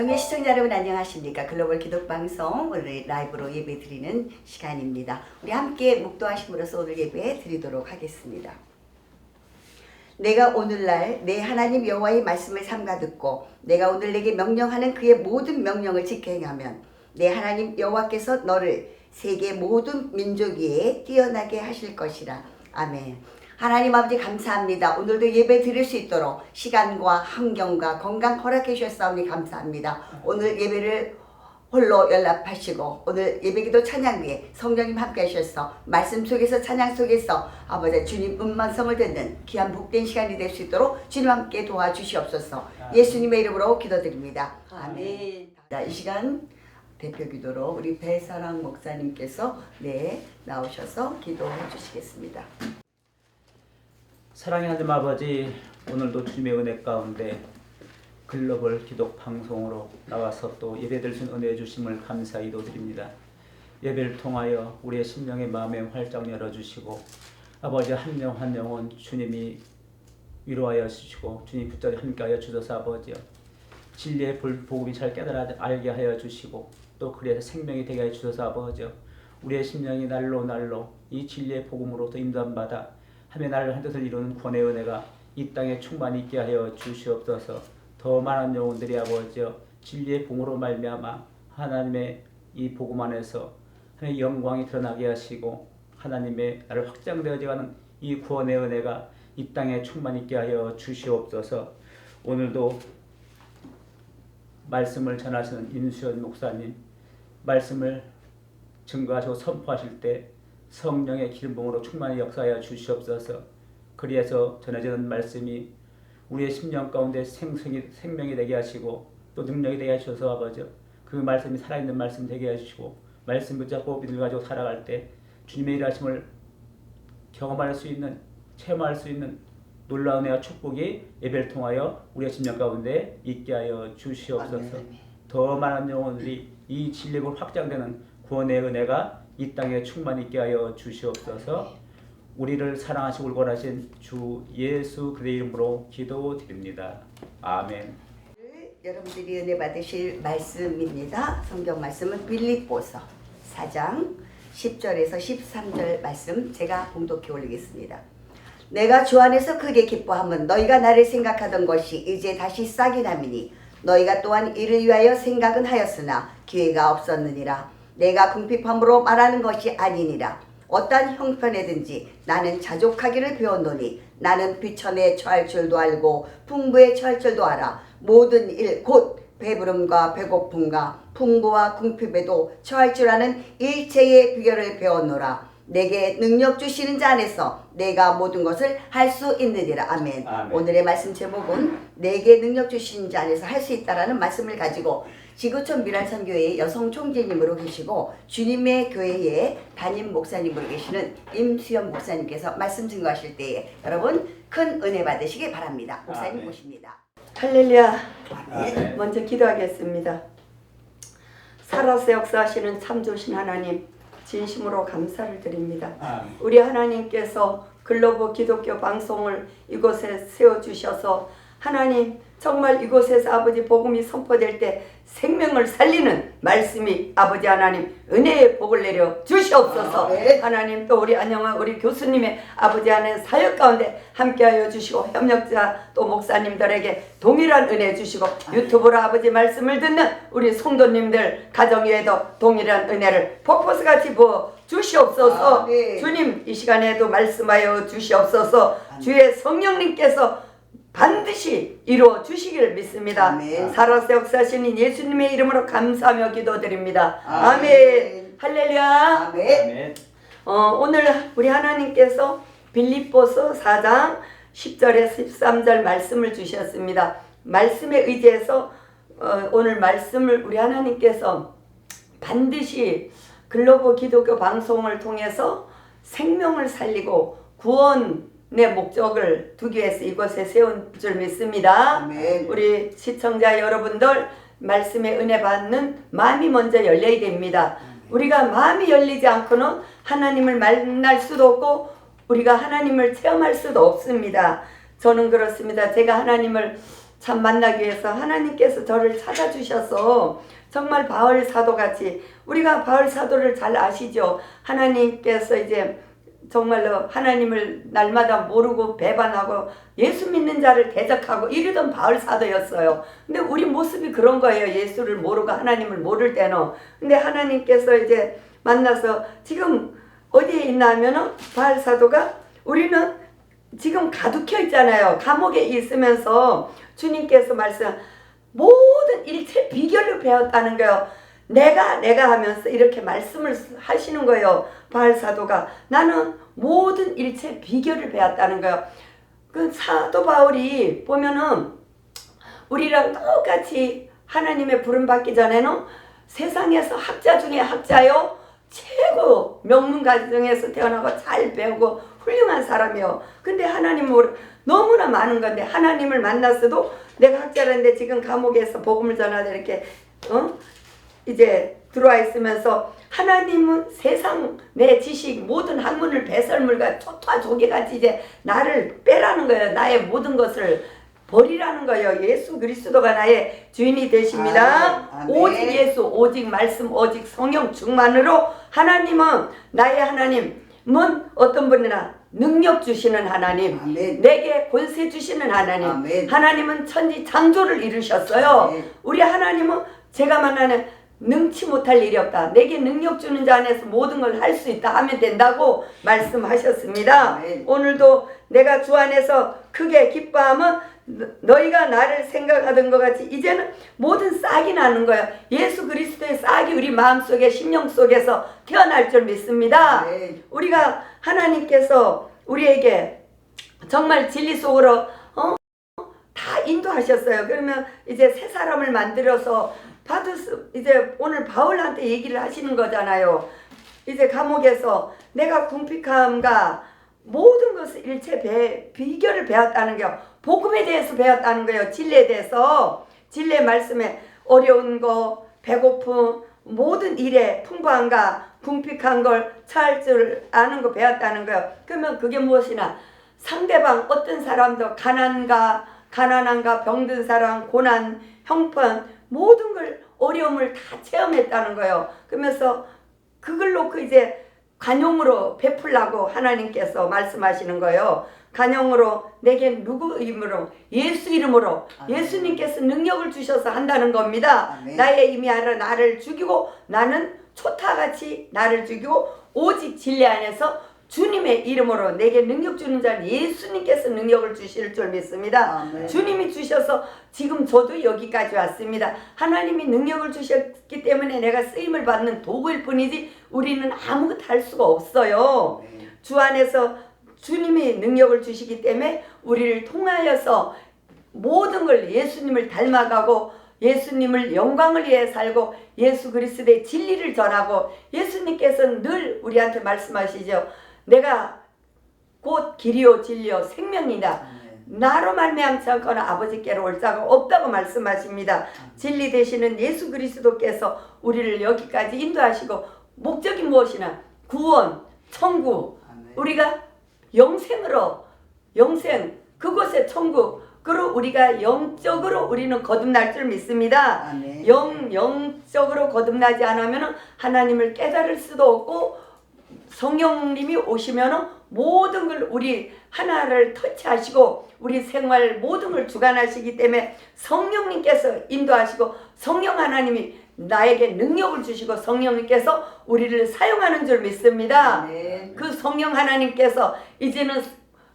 정의 시청자 여러분 안녕하십니까? 글로벌 기독 방송 오늘 라이브로 예배 드리는 시간입니다. 우리 함께 묵도하심으로써 오늘 예배 드리도록 하겠습니다. 내가 오늘날 내 하나님 여호와의 말씀을 삼가 듣고 내가 오늘 내게 명령하는 그의 모든 명령을 지켜 행하면 내 하나님 여호와께서 너를 세계 모든 민족 위에 뛰어나게 하실 것이라. 아멘. 하나님 아버지 감사합니다. 오늘도 예배 드릴 수 있도록 시간과 환경과 건강 허락해 주셨사오니 감사합니다. 오늘 예배를 홀로 연락하시고 오늘 예배기도 찬양 위에 성령님 함께 하셔서 말씀 속에서 찬양 속에서 아버지 주님 음만성을 듣는 귀한 복된 시간이 될 수 있도록 주님 함께 도와주시옵소서 예수님의 이름으로 기도드립니다. 아멘. 자, 이 시간 대표 기도로 우리 배사랑 목사님께서 네 나오셔서 기도해 주시겠습니다. 사랑의 하나님 아버지 오늘도 주님의 은혜 가운데 글로벌 기독 방송으로 나와서 또 예배들 신 은혜 주심을 감사히 도드립니다. 예배를 통하여 우리의 심령의 마음에 활짝 열어주시고 아버지 한 명 한 영혼 주님이 위로하여 주시고 주님 붙잡아 함께하여 주셔서 아버지여 진리의 볼- 복음이 잘 깨달아 알게 하여 주시고 또 그래서 생명이 되게 하여 주셔서 아버지여 우리의 심령이 날로 날로 이 진리의 복음으로부터 임담받아 하며 나를 한 뜻을 이루는 구원의 은혜가 이 땅에 충만히 있게 하여 주시옵소서. 더 많은 영혼들이 아버지여 진리의 복음으로 말미암아 하나님의 이 복음 안에서 하나님의 영광이 드러나게 하시고 하나님의 나를 확장되어지가는 이 구원의 은혜가 이 땅에 충만히 있게 하여 주시옵소서. 오늘도 말씀을 전하시는 임수연 목사님 말씀을 증거하시고 선포하실 때 성령의 기름봉으로 충만히 역사하여 주시옵소서. 그리해서 전해지는 말씀이 우리의 심령 가운데 생성이 생명이 되게 하시고 또 능력이 되게 하셔서 아버지 그 말씀이 살아있는 말씀 되게 해주시고 말씀 붙잡고 믿음 가지고 살아갈 때 주님의 일하심을 경험할 수 있는 체험할 수 있는 놀라운 은혜와 축복이 예배를 통하여 우리의 심령 가운데 있게 하여 주시옵소서. 아멘. 더 많은 영혼들이 이 진리로 확장되는 구원의 은혜가 이 땅에 충만히 있게 하여 주시옵소서. 우리를 사랑하시고 울권하신 주 예수 그리스도의 이름으로 기도드립니다. 아멘. 여러분들이 은혜 받으실 말씀입니다. 성경 말씀은 빌립보서 4장 10절에서 13절 말씀 제가 봉독해 올리겠습니다. 내가 주 안에서 크게 기뻐함은 너희가 나를 생각하던 것이 이제 다시 싹이 남이니 너희가 또한 이를 위하여 생각은 하였으나 기회가 없었느니라 내가 궁핍함으로 말하는 것이 아니니라 어떠한 형편에든지 나는 자족하기를 배웠노니 나는 비천에 처할 줄도 알고 풍부에 처할 줄도 알아 모든 일 곧 배부름과 배고픔과 풍부와 궁핍에도 처할 줄 아는 일체의 비결을 배웠노라 내게 능력 주시는 자 안에서 내가 모든 것을 할 수 있느니라 아멘. 아멘. 오늘의 말씀 제목은 내게 능력 주시는 자 안에서 할 수 있다라는 말씀을 가지고 지구촌 미랄선 교회의 여성 총재님으로 계시고 주님의 교회의 담임 목사님으로 계시는 임수연 목사님께서 말씀 증거하실 때에 여러분 큰 은혜 받으시기 바랍니다. 목사님 아멘. 모십니다. 할렐루야. 아멘. 먼저 기도하겠습니다. 살아서 역사하시는 참 좋으신 하나님, 진심으로 감사를 드립니다. 아멘. 우리 하나님께서 글로벌 기독교 방송을 이곳에 세워주셔서 하나님 정말 이곳에서 아버지 복음이 선포될 때 생명을 살리는 말씀이 아버지 하나님 은혜의 복을 내려 주시옵소서. 아멘. 하나님 또 우리 안녕한 우리 교수님의 아버지 하나님 사역 가운데 함께하여 주시고 협력자 또 목사님들에게 동일한 은혜 주시고 유튜브로 아버지 말씀을 듣는 우리 성도님들 가정 위에도 동일한 은혜를 폭포수같이 부어 주시옵소서. 아멘. 주님 이 시간에도 말씀하여 주시옵소서. 주의 성령님께서 반드시 이루어 주시기를 믿습니다. 아멘. 살아서 역사하시는 예수님의 이름으로 감사하며 기도드립니다. 아멘. 아멘. 할렐루야. 아멘. 아멘. 어, 오늘 우리 하나님께서 빌립보서 4장 10절에 13절 말씀을 주셨습니다. 말씀에 의지해서 어, 오늘 말씀을 우리 하나님께서 반드시 글로벌 기독교 방송을 통해서 생명을 살리고 구원 의 목적을 두기 위해서 이곳에 세운 줄 믿습니다. 아멘. 우리 시청자 여러분들 말씀에 은혜 받는 마음이 먼저 열려야 됩니다. 우리가 마음이 열리지 않고는 하나님을 만날 수도 없고 우리가 하나님을 체험할 수도 없습니다. 저는 그렇습니다. 제가 하나님을 참 만나기 위해서 하나님께서 저를 찾아주셔서 정말 바울 사도 같이 우리가 바울 사도를 잘 아시죠? 하나님께서 이제 정말로 하나님을 날마다 모르고 배반하고 예수 믿는 자를 대적하고 이러던 바울 사도였어요. 근데 우리 모습이 그런 거예요. 예수를 모르고 하나님을 모를 때는. 근데 하나님께서 이제 만나서 지금 어디에 있나 하면은 바울 사도가 우리는 지금 가두켜 있잖아요. 감옥에 있으면서 주님께서 말씀 모든 일체 비결을 배웠다는 거예요. 내가 내가 하면서 이렇게 말씀을 하시는 거예요. 바울 사도가 나는 모든 일체 비결을 배웠다는 거예요. 그 사도 바울이 보면은 우리랑 똑같이 하나님의 부름 받기 전에는 세상에서 학자 중에 학자요 최고 명문 가정에서 태어나고 잘 배우고 훌륭한 사람이요. 근데 하나님을 너무나 많은 건데 하나님을 만났어도 내가 학자라는데 지금 감옥에서 복음을 전하다 이렇게 어 이제 들어와 있으면서 하나님은 세상 내 지식 모든 학문을 배설물과 초토화 조개같이 이제 나를 빼라는 거예요. 나의 모든 것을 버리라는 거예요. 예수 그리스도가 나의 주인이 되십니다. 아멘. 아멘. 오직 예수, 오직 말씀, 오직 성령 충만으로 하나님은 나의 하나님은 어떤 분이나 능력 주시는 하나님, 아멘. 내게 권세 주시는 하나님, 아멘. 하나님은 천지 창조를 이루셨어요. 아멘. 우리 하나님은 제가 만나는 능치 못할 일이 없다. 내게 능력 주는 자 안에서 모든 걸 할 수 있다 하면 된다고 말씀하셨습니다. 아멘. 오늘도 내가 주 안에서 크게 기뻐하면 너- 너희가 나를 생각하던 것 같이 이제는 모든 싹이 나는 거예요. 예수 그리스도의 싹이 우리 마음속에 심령 속에서 태어날 줄 믿습니다. 아멘. 우리가 하나님께서 우리에게 정말 진리 속으로 어? 다 인도하셨어요. 그러면 이제 새 사람을 만들어서 수 이제 오늘 바울한테 얘기를 하시는 거잖아요. 이제 감옥에서 내가 궁핍함과 모든 것을 일체 배, 비결을 배웠다는 게 복음에 대해서 배웠다는 거예요. 진리에 대해서 진리의 말씀에 어려운 거, 배고픔, 모든 일에 풍부함과 궁핍한 걸 차할 줄 아는 거 배웠다는 거예요. 그러면 그게 무엇이나 상대방 어떤 사람도 가난과 가난함과 병든 사람, 고난, 형편 모든 걸 어려움을 다 체험했다는 거예요. 그러면서 그걸 놓고 이제 간용으로 베풀라고 하나님께서 말씀하시는 거예요. 간용으로 내게 누구 이름으로 예수 이름으로 아멘. 예수님께서 능력을 주셔서 한다는 겁니다. 아멘. 나의 임이 아니라 나를 죽이고 나는 초타같이 나를 죽이고 오직 진리 안에서 주님의 이름으로 내게 능력 주는 자는 예수님께서 능력을 주실 줄 믿습니다. 아멘. 주님이 주셔서 지금 저도 여기까지 왔습니다. 하나님이 능력을 주셨기 때문에 내가 쓰임을 받는 도구일 뿐이지 우리는 아무것도 할 수가 없어요. 네. 주 안에서 주님이 능력을 주시기 때문에 우리를 통하여서 모든 걸 예수님을 닮아가고 예수님을 영광을 위해 살고 예수 그리스도의 진리를 전하고 예수님께서는 늘 우리한테 말씀하시죠. 내가 곧 길이요 진리요 생명이다. 나로 말미암지 않거나 아버지께로 올 자가 없다고 말씀하십니다. 진리 되시는 예수 그리스도께서 우리를 여기까지 인도하시고 목적이 무엇이나 구원, 천국. 우리가 영생으로 영생 그곳에 천국 그로 우리가 영적으로 우리는 거듭날 줄 믿습니다. 영 영적으로 거듭나지 않으면 하나님을 깨달을 수도 없고 성령님이 오시면 모든 걸 우리 하나를 터치하시고 우리 생활 모든 걸 주관하시기 때문에 성령님께서 인도하시고 성령 하나님이 나에게 능력을 주시고 성령님께서 우리를 사용하는 줄 믿습니다. 아멘. 그 성령 하나님께서 이제는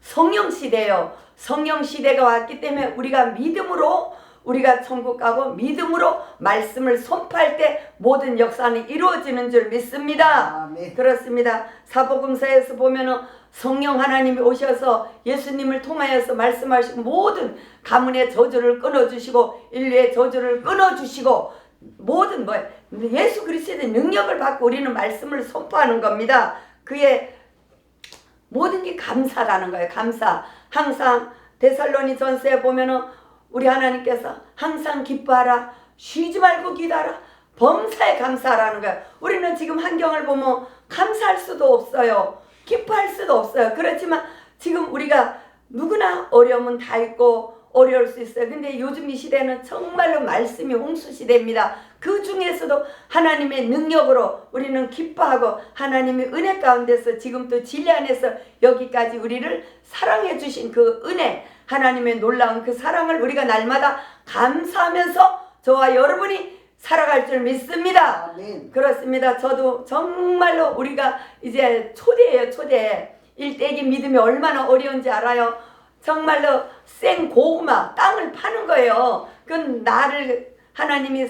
성령 시대예요. 성령 시대가 왔기 때문에 우리가 믿음으로 우리가 천국 가고 믿음으로 말씀을 선포할 때 모든 역사는 이루어지는 줄 믿습니다. 아멘. 그렇습니다. 사복음서에서 보면은 성령 하나님이 오셔서 예수님을 통하여서 말씀하시고 모든 가문의 저주를 끊어주시고 인류의 저주를 끊어주시고 모든 뭐 예수 그리스도의 능력을 받고 우리는 말씀을 선포하는 겁니다. 그의 모든 게 감사라는 거예요. 감사. 항상 데살로니 전서에 보면은 우리 하나님께서 항상 기뻐하라. 쉬지 말고 기다라. 범사에 감사하라는 거예요. 우리는 지금 환경을 보면 감사할 수도 없어요. 기뻐할 수도 없어요. 그렇지만 지금 우리가 누구나 어려움은 다 있고 어려울 수 있어요. 근데 요즘 이 시대는 정말로 말씀이 홍수 시대입니다. 그 중에서도 하나님의 능력으로 우리는 기뻐하고 하나님의 은혜 가운데서 지금 또 진리 안에서 여기까지 우리를 사랑해 주신 그 은혜 하나님의 놀라운 그 사랑을 우리가 날마다 감사하면서 저와 여러분이 살아갈 줄 믿습니다. 아멘. 그렇습니다. 저도 정말로 우리가 이제 초대예요, 초대. 일대기 믿음이 얼마나 어려운지 알아요. 정말로 생 고구마, 땅을 파는 거예요. 그건 나를 하나님이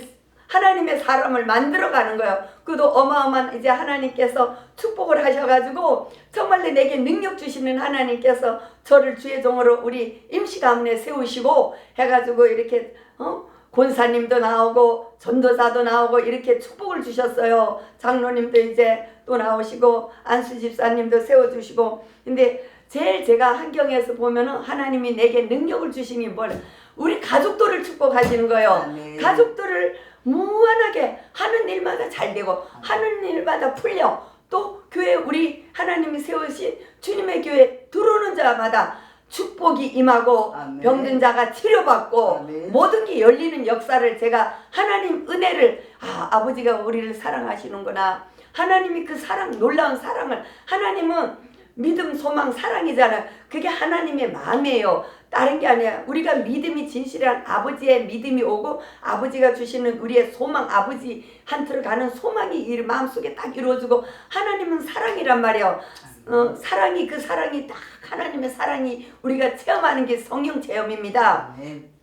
하나님의 사람을 만들어 가는 거예요. 그도 어마어마한 이제 하나님께서 축복을 하셔가지고 정말로 내게 능력 주시는 하나님께서 저를 주의 종으로 우리 임시 가문에 세우시고 해가지고 이렇게 어? 권사님도 나오고 전도사도 나오고 이렇게 축복을 주셨어요. 장로님도 이제 또 나오시고 안수 집사님도 세워주시고 근데 제일 제가 환경에서 보면은 하나님이 내게 능력을 주시니 뭘 우리 가족들을 축복하시는 거예요. 아멘. 가족들을 무한하게 하는 일마다 잘 되고 하는 일마다 풀려. 또 교회 우리 하나님이 세우신 주님의 교회 들어오는 자마다 축복이 임하고 아멘. 병든 자가 치료받고 아멘. 모든 게 열리는 역사를 제가 하나님 은혜를 아 아버지가 우리를 사랑하시는구나. 하나님이 그 사랑 놀라운 사랑을. 하나님은 믿음 소망 사랑이잖아요. 그게 하나님의 마음이에요 다른 게 아니라 우리가 믿음이 진실한 아버지의 믿음이 오고 아버지가 주시는 우리의 소망 아버지한테로 가는 소망이 이 마음속에 딱 이루어지고 하나님은 사랑이란 말이에요. 어, 사랑이 그 사랑이 딱 하나님의 사랑이 우리가 체험하는 게 성령 체험입니다. 아멘.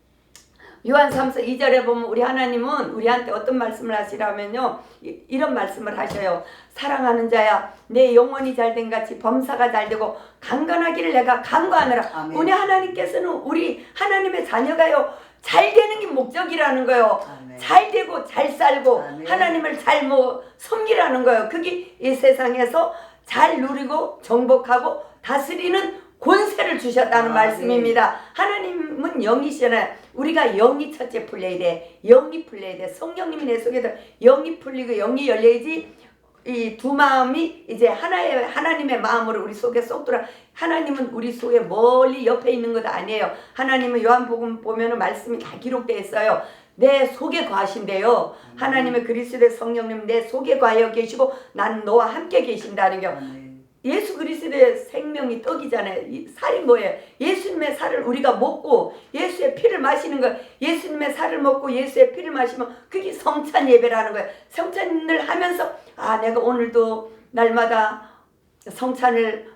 요한 3서 2절에 보면 우리 하나님은 우리한테 어떤 말씀을 하시라면요. 이- 이런 말씀을 하셔요. 사랑하는 자야 내 영혼이 잘된 같이 범사가 잘되고 강건하기를 내가 강구하느라. 아멘. 우리 하나님께서는 우리 하나님의 자녀가요. 잘 되는 게 목적이라는 거예요. 아멘. 잘 되고 잘 살고 아멘. 하나님을 잘 뭐 섬기라는 거예요. 그게 이 세상에서 잘 누리고 정복하고 다스리는 권세를 주셨다는 아멘. 말씀입니다. 하나님은 영이시잖아요. 우리가 영이 첫째 풀려야 돼. 영이 풀려야 돼. 성령님이 내 속에서 영이 풀리고 영이 열려야지 이 두 마음이 이제 하나의 하나님의 마음으로 우리 속에 쏙 들어. 하나님은 우리 속에 멀리 옆에 있는 것 아니에요. 하나님은 요한복음 보면은 말씀이 다 기록되어 있어요. 내 속에 거하신대요. 하나님의 그리스도의 성령님 내 속에 거하여 계시고 난 너와 함께 계신다는 게 아멘. 예수 그리스도의 생명이 떡이잖아요. 이 살이 뭐예요? 예수님의 살을 우리가 먹고 예수의 피를 마시는 거예요. 예수님의 살을 먹고 예수의 피를 마시면 그게 성찬 예배라는 거예요. 성찬을 하면서 아 내가 오늘도 날마다 성찬을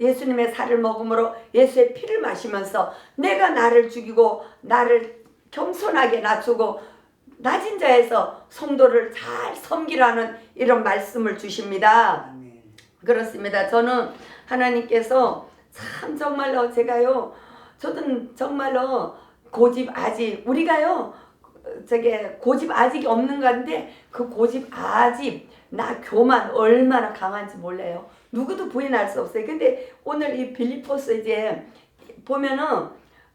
예수님의 살을 먹음으로 예수의 피를 마시면서 내가 나를 죽이고 나를 겸손하게 낮추고 낮은 자에서 성도를 잘 섬기라는 이런 말씀을 주십니다. 그렇습니다. 저는 하나님께서 참 정말로 제가요, 저도 정말로 고집 아직 우리가요, 저게 고집 아직이 없는 건데 그 고집 아직 나 교만 얼마나 강한지 몰라요. 누구도 부인할 수 없어요. 근데 오늘 이 빌리포스 이제 보면은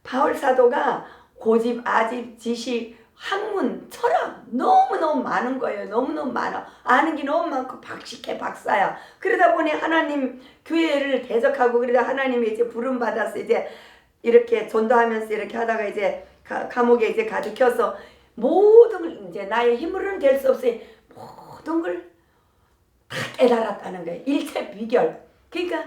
바울 사도가 고집 아집 지식 학문 철학 너무너무 많은 거예요. 너무너무 많아. 아는 게 너무 많고 박식해 박사야. 그러다 보니 하나님 교회를 대적하고 그러다 하나님이 이제 부름 받아서 이제 이렇게 전도하면서 이렇게 하다가 이제 가, 감옥에 이제 가두켜서 모든 걸 이제 나의 힘으로는 될 수 없으니 모든 걸 다 깨달았다는 거예요. 일체 비결. 그러니까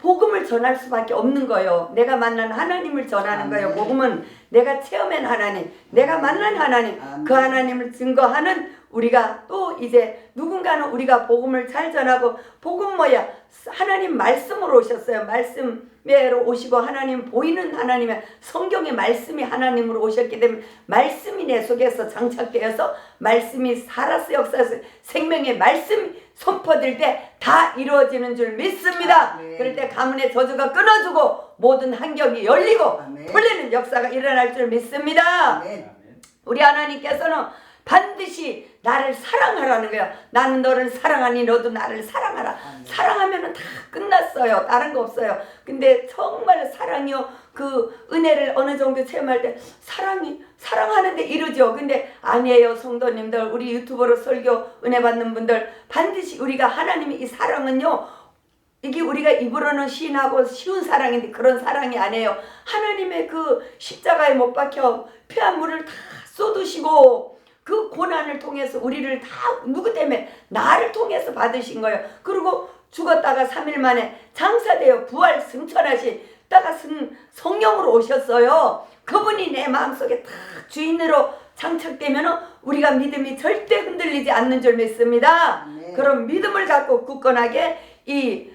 복음을 전할 수밖에 없는 거예요. 내가 만난 하나님을 전하는 아멘. 거예요. 복음은 내가 체험한 하나님, 내가 만난 하나님, 아멘. 그 하나님을 증거하는 우리가 또 이제 누군가는 우리가 복음을 잘 전하고 복음 뭐야? 하나님 말씀으로 오셨어요. 말씀으로 오시고 하나님 보이는 하나님의 성경의 말씀이 하나님으로 오셨기 때문에 말씀이 내 속에서 장착되어서 말씀이 살아서 역사에서 생명의 말씀이 선포될 때 다 이루어지는 줄 믿습니다. 아멘. 그럴 때 가문의 저주가 끊어지고 모든 환경이 열리고 아멘. 풀리는 역사가 일어날 줄 믿습니다. 아멘. 우리 하나님께서는 반드시 나를 사랑하라는 거예요. 나는 너를 사랑하니 너도 나를 사랑하라. 아멘. 사랑하면은 다 끝났어요. 다른 거 없어요. 근데 정말 사랑이요. 그 은혜를 어느 정도 체험할 때 사랑이 사랑하는데 이르죠. 근데 아니에요, 성도님들. 우리 유튜버로 설교 은혜 받는 분들 반드시 우리가 하나님이 이 사랑은요. 이게 우리가 입으로는 시인하고 쉬운 사랑인데 그런 사랑이 아니에요. 하나님의 그 십자가에 못 박혀 피한물을 다 쏟으시고 그 고난을 통해서 우리를 다 누구 때문에 나를 통해서 받으신 거예요. 그리고 죽었다가 3일 만에 장사되어 부활 승천하 시다가 승, 성령으로 오셨어요. 그분이 내 마음속에 다 주인으로 장착되면 우리가 믿음이 절대 흔들리지 않는 줄 믿습니다. 아멘. 그런 믿음을 갖고 굳건하게 이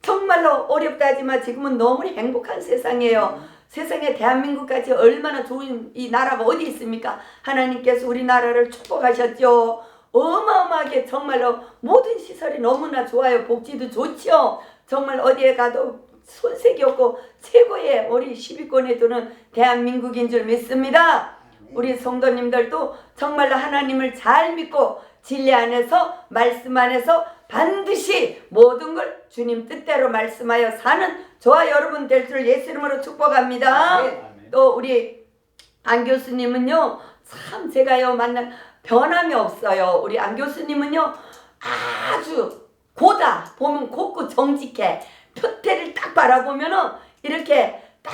정말로 어렵다 하지만 지금은 너무 행복한 세상이에요. 세상에 대한민국까지 얼마나 좋은 이 나라가 어디 있습니까? 하나님께서 우리나라를 축복하셨죠. 어마어마하게 정말로 모든 시설이 너무나 좋아요. 복지도 좋죠. 정말 어디에 가도 손색이 없고 최고의 우리 10위권에 드는 대한민국인 줄 믿습니다. 우리 성도님들도 정말로 하나님을 잘 믿고 진리 안에서 말씀 안에서 반드시 모든 걸 주님 뜻대로 말씀하여 사는 저와 여러분 될 줄 예수 이름으로 축복합니다. 또 우리 안 교수님은요 참 제가요 만나 변함이 없어요. 우리 안 교수님은요 아주 고다 보면 곱고 정직해 표태를 딱 바라보면은 이렇게 딱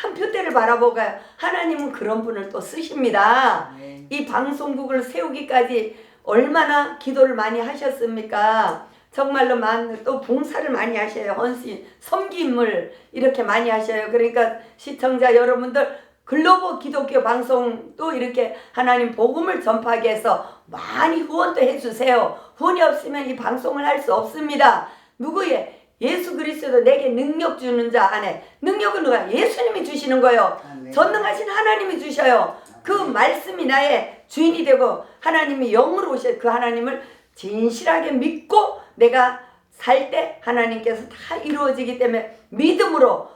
한 표태를 바라보가요. 하나님은 그런 분을 또 쓰십니다. 아멘. 이 방송국을 세우기까지 얼마나 기도를 많이 하셨습니까? 정말로 많은 또 봉사를 많이 하셔요. 헌신, 섬김을 이렇게 많이 하셔요. 그러니까 시청자 여러분들 글로벌 기독교 방송도 이렇게 하나님 복음을 전파하기 위해서 많이 후원도 해주세요. 후원이 없으면 이 방송을 할 수 없습니다. 누구의 예수 그리스도 내게 능력 주는 자 안에 능력은 누가 예수님이 주시는 거예요. 아멘. 전능하신 하나님이 주셔요. 그 말씀이 나의 주인이 되고 하나님이 영으로 오셔 그 하나님을 진실하게 믿고 내가 살 때 하나님께서 다 이루어지기 때문에 믿음으로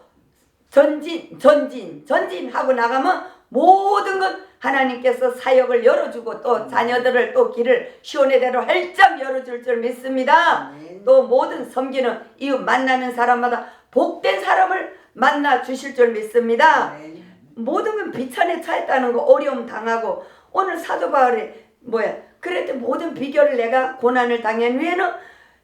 전진 전진 전진하고 나가면 모든 건 하나님께서 사역을 열어주고 또 자녀들을 또 길을 시온의 대로 활짝 열어줄 줄 믿습니다. 아멘. 또 모든 섬기는 이웃 만나는 사람마다 복된 사람을 만나 주실 줄 믿습니다. 모든 건 비천에 차있다는 거 어려움 당하고 오늘 사도 바울이 뭐야? 그래도 모든 비결을 내가 고난을 당한 후에는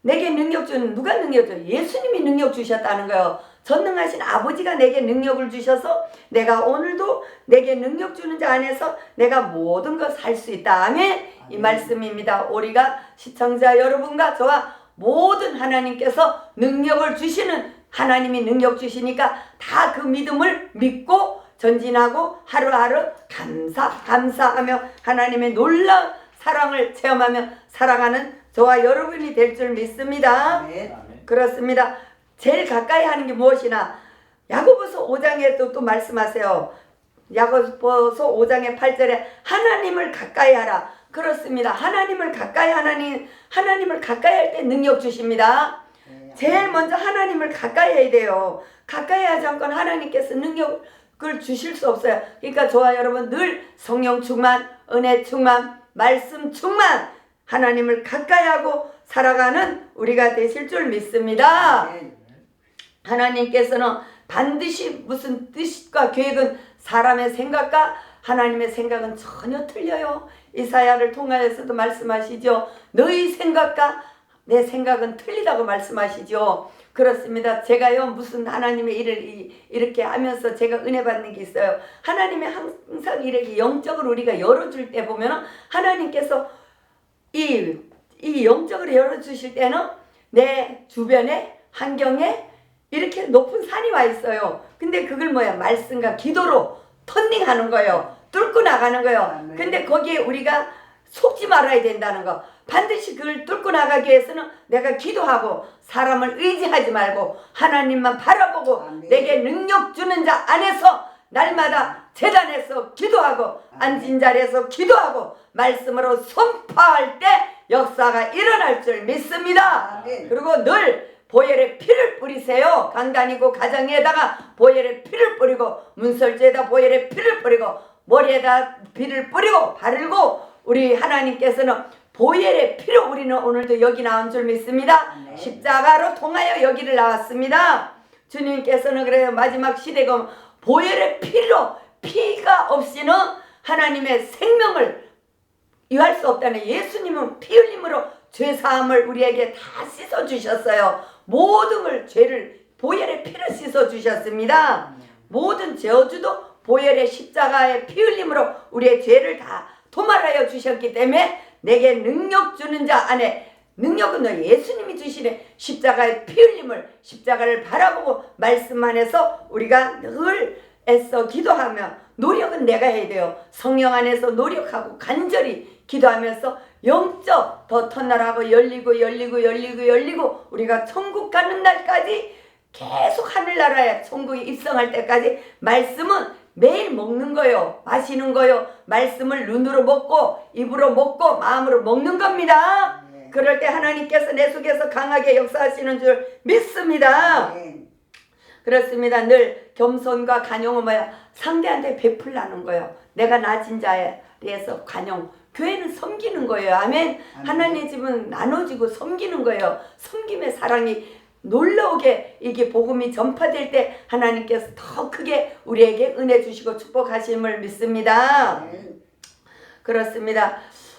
내게 능력 주는 누가 능력 줘? 예수님이 능력 주셨다는 거예요. 전능하신 아버지가 내게 능력을 주셔서 내가 오늘도 내게 능력 주는 자 안에서 내가 모든 것살수 있다. 아멘. 이 아멘. 말씀입니다. 우리가 시청자 여러분과 저와 모든 하나님께서 능력을 주시는 하나님이 능력 주시니까 다 그 믿음을 믿고 전진하고 하루하루 감사 감사하며 하나님의 놀라운 사랑을 체험하며 살아가는 저와 여러분이 될 줄 믿습니다. 아멘. 그렇습니다. 제일 가까이 하는 게 무엇이나 야고보서 5장에 또, 또 말씀하세요. 야고보서 5장의 8절에 하나님을 가까이 하라. 그렇습니다. 하나님을 가까이 하나님 하나님을 가까이 할 때 능력 주십니다. 네. 제일 먼저 하나님을 가까이 해야 돼요. 가까이 하지 않고는 하나님께서 능력을 주실 수 없어요. 그러니까 저와 여러분 늘 성령 충만, 은혜 충만, 말씀 충만, 하나님을 가까이 하고 살아가는 우리가 되실 줄 믿습니다. 하나님께서는 반드시 무슨 뜻과 계획은 사람의 생각과 하나님의 생각은 전혀 틀려요. 이사야를 통하여서도 말씀하시죠. 너희 생각과 내 생각은 틀리다고 말씀하시죠. 그렇습니다. 제가요 무슨 하나님의 일을 이- 이렇게 하면서 제가 은혜 받는 게 있어요. 하나님의 항상 이렇게 영적으로 우리가 열어줄 때 보면 하나님께서 이, 이 영적으로 열어주실 때는 내 주변에 환경에 이렇게 높은 산이 와 있어요. 근데 그걸 뭐야? 말씀과 기도로 턴닝하는 거예요. 뚫고 나가는 거예요. 아멘. 근데 거기에 우리가 속지 말아야 된다는 거. 반드시 그걸 뚫고 나가기 위해서는 내가 기도하고 사람을 의지하지 말고 하나님만 바라보고 아멘. 내게 능력 주는 자 안에서 날마다 재단에서 기도하고 앉은 자리에서 기도하고 말씀으로 선포할 때 역사가 일어날 줄 믿습니다. 아멘. 그리고 늘 보혈의 피를 뿌리세요. 강단이고 가정에다가 보혈의 피를 뿌리고 문설주에다 보혈의 피를 뿌리고 머리에다 피를 뿌리고 바르고 우리 하나님께서는 보혈의 피로 우리는 오늘도 여기 나온 줄 믿습니다. 아멘. 십자가로 통하여 여기를 나왔습니다. 주님께서는 그래요 마지막 시대가 보혈의 피로 피가 없이는 하나님의 생명을 이할 수 없다는 예수님은 피 흘림으로 죄 사함을 우리에게 다 씻어 주셨어요. 모든 걸 죄를 보혈의 피로 씻어 주셨습니다. 모든 저주도 보혈의 십자가의 피 흘림으로 우리의 죄를 다 도말하여 주셨기 때문에 내게 능력 주는 자 안에 능력은 너 예수님이 주시는 십자가의 피 흘림을 십자가를 바라보고 말씀 안에서 우리가 늘 애써 기도하며 노력은 내가 해야 돼요. 성령 안에서 노력하고 간절히 기도하면서 영적 더 터널하고 열리고 열리고 열리고 열리고 우리가 천국 가는 날까지 계속 하늘나라에 천국에 입성할 때까지 말씀은 매일 먹는 거요. 마시는 거요. 말씀을 눈으로 먹고 입으로 먹고 마음으로 먹는 겁니다. 네. 그럴 때 하나님께서 내 속에서 강하게 역사하시는 줄 믿습니다. 아멘. 그렇습니다. 늘 겸손과 간용은 뭐야? 상대한테 베풀라는 거예요. 내가 낮은 자에 대해서 간용. 교회는 섬기는 거예요. 아멘. 하나님의 집은 나눠지고 섬기는 거예요. 섬김의 사랑이 놀라우게 이게 복음이 전파될 때 하나님께서 더 크게 우리에게 은혜 주시고 축복하심을 믿습니다. 아멘. 그렇습니다.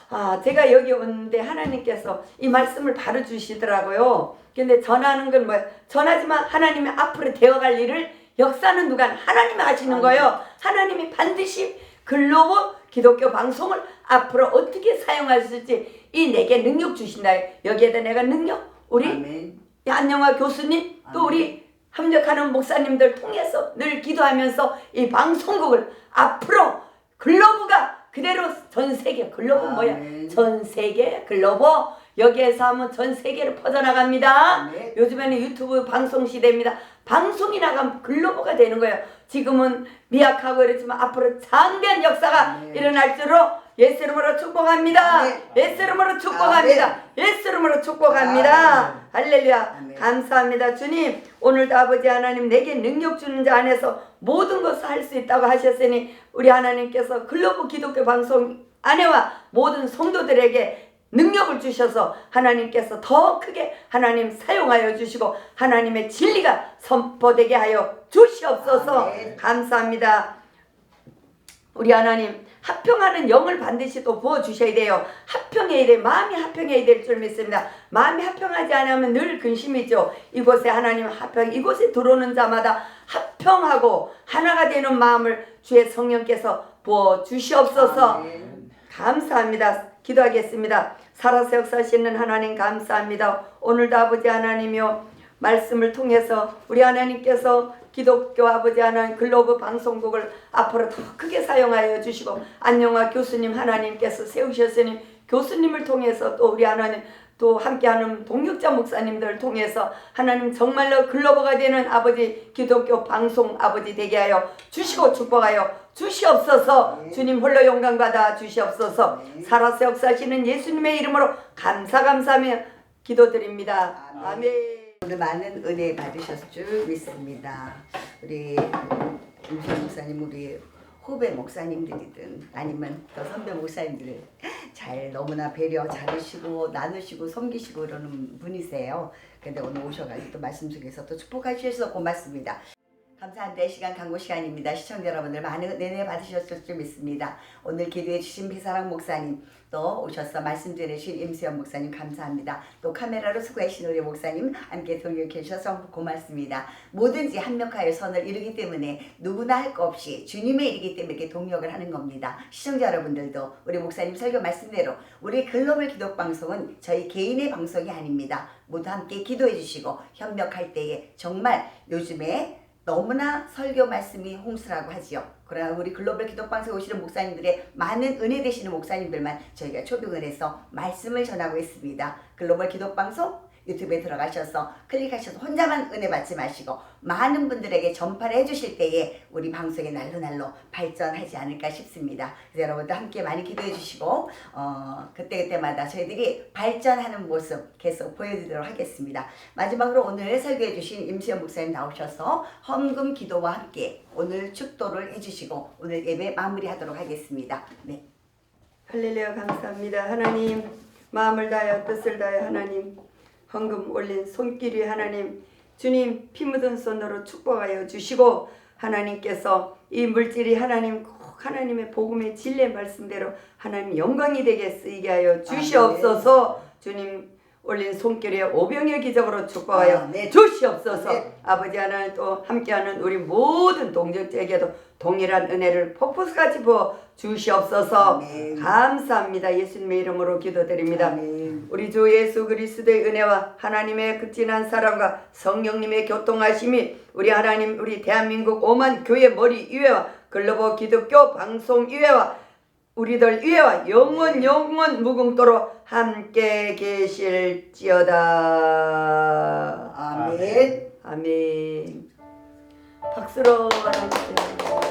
아, 제가 여기 왔는데 하나님께서 이 말씀을 바로 주시더라고요. 근데 전하는 건 뭐예요? 전하지만 하나님이 앞으로 되어갈 일을 역사는 누가 하나님이 하시는 거예요. 하나님이 반드시 글로벌 기독교 방송을 앞으로 어떻게 사용하실지 이 내게 능력 주신다. 여기에다 내가 능력 우리 아멘. 안영화 교수님 또 아멘. 우리 합력하는 목사님들 통해서 늘 기도하면서 이 방송국을 앞으로 글로브가 그대로 전 세계 글로브 뭐야? 아멘. 전 세계 글로브 여기에서 하면 전 세계로 퍼져나갑니다. 아멘. 요즘에는 유튜브 방송 시대입니다. 방송이 나가면 글로브가 되는 거예요. 지금은 미약하고 그렇지만 앞으로 장대한 역사가 아멘. 일어날 줄로 예수 이름으로 축복합니다. 아멘. 예수 이름으로 축복합니다. 예수 이름으로 축복합니다. 할렐루야. 아멘. 감사합니다. 주님, 오늘도 아버지 하나님 내게 능력 주는 자 안에서 모든 것을 할 수 있다고 하셨으니 우리 하나님께서 글로브 기독교 방송 안에와 모든 성도들에게 능력을 주셔서 하나님께서 더 크게 하나님 사용하여 주시고 하나님의 진리가 선포되게 하여 주시옵소서 아멘. 감사합니다. 우리 하나님 합평하는 영을 반드시 또 부어 주셔야 돼요. 합평해야 돼. 마음이 합평해야 될 줄 믿습니다. 마음이 합평하지 않으면 늘 근심이죠. 이곳에 하나님 합평, 이곳에 들어오는 자마다 합평하고 하나가 되는 마음을 주의 성령께서 부어 주시옵소서. 아멘. 감사합니다. 기도하겠습니다. 살아서 역사하시는 하나님 감사합니다. 오늘도 아버지 하나님이요 말씀을 통해서 우리 하나님께서 기독교 아버지 하나님 글로브 방송국을 앞으로 더 크게 사용하여 주시고 안영화 교수님 하나님께서 세우셨으니 교수님을 통해서 또 우리 하나님 또 함께하는 동력자 목사님들을 통해서 하나님 정말로 글로버가 되는 아버지 기독교 방송 아버지 되게 하여 주시고 축복하여 주시옵소서 네. 주님 홀로 영광 받아 주시옵소서 네. 살아서 역사하시는 예수님의 이름으로 감사 감사하며 기도드립니다 아멘. 오늘 많은 은혜 받으셨을 줄 믿습니다. 우리 임신 목사님 우리 후배 목사님들이든 아니면 더 선배 목사님들을 잘 너무나 배려 잘하시고 나누시고 섬기시고 그러는 분이세요. 근데 오늘 오셔가지고 또 말씀 속에서 또 축복하셔서 고맙습니다. 감사한데 시간 강고 시간입니다. 시청자 여러분들 많은 은혜 받으셨을 줄 믿습니다. 오늘 기도해 주신 비사랑 목사님 또 오셔서 말씀 전해주신 임수연 목사님 감사합니다. 또 카메라로 수고하신 우리 목사님 함께 동역해 주셔서 고맙습니다. 뭐든지 합력하여 선을 이루기 때문에 누구나 할거 없이 주님의 일이기 때문에 이렇게 동역을 하는 겁니다. 시청자 여러분들도 우리 목사님 설교 말씀대로 우리 글로벌 기독 방송은 저희 개인의 방송이 아닙니다. 모두 함께 기도해 주시고 협력할 때에 정말 요즘에 너무나 설교 말씀이 홍수라고 하지요. 그러나 우리 글로벌 기독방송 오시는 목사님들의 많은 은혜 되시는 목사님들만 저희가 초빙을 해서 말씀을 전하고 있습니다. 글로벌 기독방송 유튜브에 들어가셔서 클릭하셔서 혼자만 은혜 받지 마시고 많은 분들에게 전파를 해주실 때에 우리 방송이 날로 날로 발전하지 않을까 싶습니다. 그래서 여러분도 함께 많이 기도해 주시고 어, 그때그때마다 저희들이 발전하는 모습 계속 보여드리도록 하겠습니다. 마지막으로 오늘 설교해 주신 임수연 목사님 나오셔서 헌금 기도와 함께 오늘 축도를 해주시고 오늘 예배 마무리하도록 하겠습니다. 네. 할렐루야 감사합니다 하나님 마음을 다하여 뜻을 다하여 하나님 헌금 올린 손길이 하나님 주님 피 묻은 손으로 축복하여 주시고 하나님께서 이 물질이 하나님 꼭 하나님의 복음의 진리의 말씀대로 하나님 영광이 되게 쓰이게 하여 주시옵소서. 주님 올린 손길에 오병의 기적으로 축복하여 아멘. 주시옵소서. 아멘. 아버지 하나님 또 함께하는 우리 모든 동정자에게도 동일한 은혜를 폭포수같이 부어 주시옵소서. 아멘. 감사합니다. 예수님의 이름으로 기도드립니다. 아멘. 우리 주 예수 그리스도의 은혜와 하나님의 극진한 사랑과 성령님의 교통하심이 우리 하나님 우리 대한민국 오만 교회 머리 위에와 글로벌 기독교 방송 위에와 우리들 위에와 영원 영원 무궁토로 함께 계실지어다. 아멘. 아멘. 박수로 하나님.